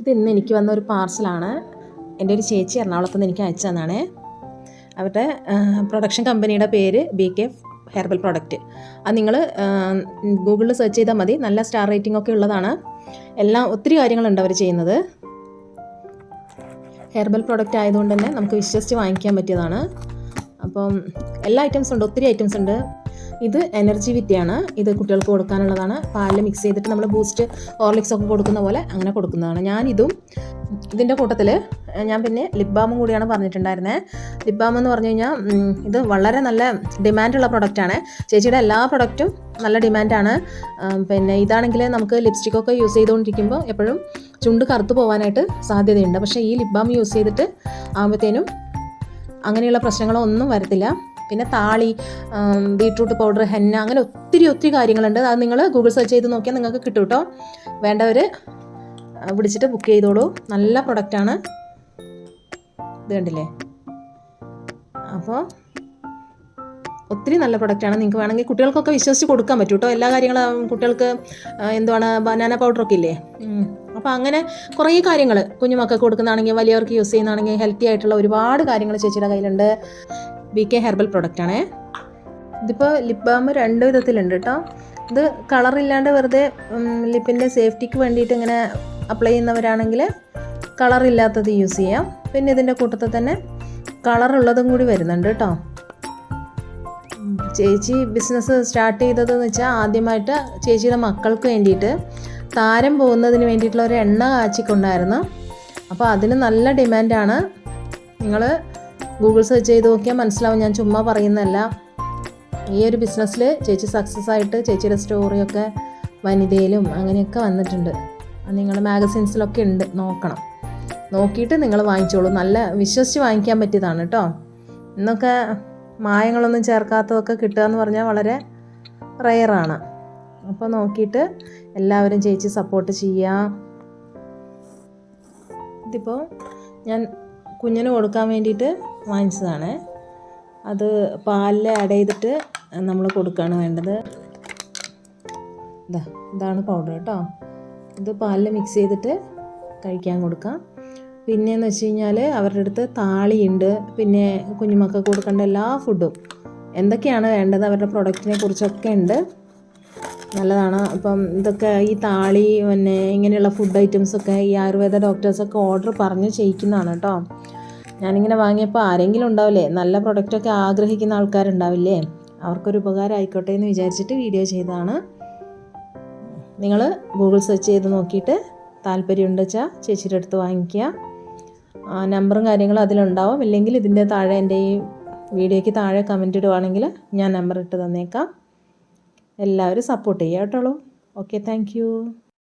ഇത് ഇന്ന് എനിക്ക് വന്ന ഒരു പാർസലാണ്. എന്റെ ഒരു ചേച്ചി എറണാകുളത്ത് നിന്ന് എനിക്ക് അയച്ചു തന്നാണ്. അവരുടെ പ്രൊഡക്ഷൻ കമ്പനിയുടെ പേര് ബി കെ ഹെർബൽ പ്രൊഡക്റ്റ് അത് നിങ്ങൾ ഗൂഗിളിൽ സെർച്ച് ചെയ്താൽ മതി. നല്ല സ്റ്റാർ റേറ്റിംഗ് ഒക്കെ ഉള്ളതാണ്. എല്ലാം ഒത്തിരി കാര്യങ്ങളുണ്ട് അവർ ചെയ്യുന്നത്. ഹെർബൽ പ്രൊഡക്റ്റ് ആയതുകൊണ്ട് തന്നെ നമുക്ക് വിശ്വസിച്ച് വാങ്ങിക്കാൻ പറ്റിയതാണ്. അപ്പം എല്ലാ ഐറ്റംസും ഉണ്ട് ഒത്തിരി ഐറ്റംസ് ഉണ്ട്. ഇത് എനർജി വിറ്റയാണ് ഇത് കുട്ടികൾക്ക് കൊടുക്കാനുള്ളതാണ്. പാലിൽ മിക്സ് ചെയ്തിട്ട് നമ്മൾ ബൂസ്റ്റ് ഓർലിക്സ് ഒക്കെ കൊടുക്കുന്ന പോലെ അങ്ങനെ കൊടുക്കുന്നതാണ്. ഞാനിതും ഇതിന്റെ കൂട്ടത്തിൽ ഞാൻ പിന്നെ ലിപ് ബാമും കൂടിയാണ് പറഞ്ഞിട്ടുണ്ടായിരുന്നത് ലിപ് ബാം എന്ന് പറഞ്ഞു കഴിഞ്ഞാൽ ഇത് വളരെ നല്ല ഡിമാൻഡുള്ള പ്രൊഡക്റ്റാണ് ചേച്ചിയുടെ എല്ലാ പ്രൊഡക്റ്റും നല്ല ഡിമാൻഡാണ് പിന്നെ ഇതാണെങ്കിൽ നമുക്ക് ലിപ്സ്റ്റിക്കൊക്കെ യൂസ് ചെയ്തുകൊണ്ടിരിക്കുമ്പോൾ എപ്പോഴും ചുണ്ട് കറുത്ത് പോകാനായിട്ട് സാധ്യതയുണ്ട്. പക്ഷേ ഈ ലിപ് ബാം യൂസ് ചെയ്തിട്ട് ആകുമ്പോഴത്തേനും അങ്ങനെയുള്ള പ്രശ്നങ്ങളൊന്നും വരത്തില്ല. പിന്നെ താളി ബീട്രൂട്ട് പൗഡർ ഹെന്ന അങ്ങനെ ഒത്തിരി ഒത്തിരി കാര്യങ്ങളുണ്ട്. അത് നിങ്ങൾ ഗൂഗിൾ സെർച്ച് ചെയ്ത് നോക്കിയാൽ നിങ്ങൾക്ക് കിട്ടും കേട്ടോ. വേണ്ടവർ വിളിച്ചിട്ട് ബുക്ക് ചെയ്തോളൂ. നല്ല പ്രൊഡക്റ്റാണ് ഇത് കണ്ടില്ലേ? അപ്പോൾ ഒത്തിരി നല്ല പ്രൊഡക്റ്റാണ് നിങ്ങൾക്ക് വേണമെങ്കിൽ കുട്ടികൾക്കൊക്കെ വിശ്വസിച്ച് കൊടുക്കാൻ പറ്റും കേട്ടോ. എല്ലാ കാര്യങ്ങളും കുട്ടികൾക്ക് എന്തുവാണ് ബനാന പൗഡറൊക്കെ ഇല്ലേ? അപ്പോൾ അങ്ങനെ കുറേ കാര്യങ്ങൾ കുഞ്ഞുമക്കൾക്ക് കൊടുക്കുന്നതാണെങ്കിൽ വലിയവർക്ക് യൂസ് ചെയ്യുന്നതാണെങ്കിൽ ഹെൽത്തി ആയിട്ടുള്ള ഒരുപാട് കാര്യങ്ങൾ ചേച്ചിയുടെ കയ്യിലുണ്ട്. ബി കെ ഹെർബൽ പ്രൊഡക്റ്റാണേ ഇതിപ്പോൾ ലിപ് ബാം രണ്ട് വിധത്തിലുണ്ട് കേട്ടോ ഇത് കളറില്ലാണ്ട് വെറുതെ ലിപ്പിന്റെ സേഫ്റ്റിക്ക് വേണ്ടിയിട്ട് ഇങ്ങനെ അപ്ലൈ ചെയ്യുന്നവരാണെങ്കിൽ കളറില്ലാത്തത് യൂസ് ചെയ്യാം. പിന്നെ ഇതിന്റെ കൂട്ടത്തിൽ തന്നെ കളറുള്ളതും കൂടി വരുന്നുണ്ട് കേട്ടോ ചേച്ചി ബിസിനസ് സ്റ്റാർട്ട് ചെയ്തതെന്ന് വെച്ചാൽ ആദ്യമായിട്ട് ചേച്ചിയുടെ മക്കൾക്ക് വേണ്ടിയിട്ട് താരം പോകുന്നതിന് വേണ്ടിയിട്ടുള്ള ഒരു എണ്ണ കാച്ചിക്കൊണ്ടായിരുന്നു. അപ്പോൾ അതിന് നല്ല ഡിമാൻഡാണ് നിങ്ങൾ ഗൂഗിൾ സെർച്ച് ചെയ്ത് നോക്കിയാൽ മനസ്സിലാവും. ഞാൻ ചുമ്മാ പറയുന്നതല്ല. ഈ ഒരു ബിസിനസ്സിൽ ചേച്ചി സക്സസ് ആയിട്ട് ചേച്ചിയുടെ സ്റ്റോറിയൊക്കെ വനിതയിലും അങ്ങനെയൊക്കെ വന്നിട്ടുണ്ട്. നിങ്ങൾ മാഗസിൻസിലൊക്കെ ഉണ്ട്. നോക്കണം. നോക്കിയിട്ട് നിങ്ങൾ വാങ്ങിച്ചോളൂ. നല്ല വിശ്വസിച്ച് വാങ്ങിക്കാൻ പറ്റിയതാണ് കേട്ടോ ഇന്നൊക്കെ മായങ്ങളൊന്നും ചേർക്കാത്തതൊക്കെ കിട്ടുക എന്ന് പറഞ്ഞാൽ വളരെ റെയറാണ് അപ്പോൾ നോക്കിയിട്ട് എല്ലാവരും ചേച്ചി സപ്പോർട്ട് ചെയ്യാം. ഇതിപ്പോൾ ഞാൻ കുഞ്ഞിന് കൊടുക്കാൻ വേണ്ടിയിട്ട് വാങ്ങിച്ചതാണ്. അത് പാലിൽ ആഡ് ചെയ്തിട്ട് നമ്മൾ കൊടുക്കുകയാണ് വേണ്ടത്. ഇതാ ഇതാണ് പൗഡർ കേട്ടോ ഇത് പാലിൽ മിക്സ് ചെയ്തിട്ട് കഴിക്കാൻ കൊടുക്കാം. പിന്നെയെന്ന് വെച്ച് കഴിഞ്ഞാൽ അവരുടെ അടുത്ത് താളിയുണ്ട്. പിന്നെ കുഞ്ഞുമക്കൾക്ക് കൊടുക്കേണ്ട എല്ലാ ഫുഡും എന്തൊക്കെയാണ് വേണ്ടത്? അവരുടെ പ്രൊഡക്റ്റിനെ കുറിച്ചൊക്കെ ഉണ്ട്. നല്ലതാണ്. അപ്പം ഇതൊക്കെ ഈ താളി പിന്നെ ഇങ്ങനെയുള്ള ഫുഡ് ഐറ്റംസൊക്കെ ഈ ആയുർവേദ ഡോക്ടേഴ്സൊക്കെ ഓർഡർ പറഞ്ഞ് ചെയ്യിക്കുന്നതാണ് കേട്ടോ ഞാനിങ്ങനെ വാങ്ങിയപ്പോൾ ആരെങ്കിലും ഉണ്ടാവില്ലേ? നല്ല പ്രൊഡക്റ്റൊക്കെ ആഗ്രഹിക്കുന്ന ആൾക്കാരുണ്ടാവില്ലേ? അവർക്കൊരു ഉപകാരം ആയിക്കോട്ടെ എന്ന് വിചാരിച്ചിട്ട് വീഡിയോ ചെയ്തതാണ്. നിങ്ങൾ ഗൂഗിൾ സെർച്ച് ചെയ്ത് നോക്കിയിട്ട് താല്പര്യമുണ്ട് വെച്ചാൽ ചേച്ചിയുടെ അടുത്ത് വാങ്ങിക്കുക. നമ്പറും കാര്യങ്ങളും അതിലുണ്ടാവും. ഇല്ലെങ്കിൽ ഇതിന്റെ താഴെ എന്റെ ഈ വീഡിയോയ്ക്ക് താഴെ കമന്റ് ഇടുവാണെങ്കിൽ ഞാൻ നമ്പർ ഇട്ട് തന്നേക്കാം. എല്ലാവരും സപ്പോർട്ട് ചെയ്യാം കേട്ടോളൂ ഓക്കെ താങ്ക്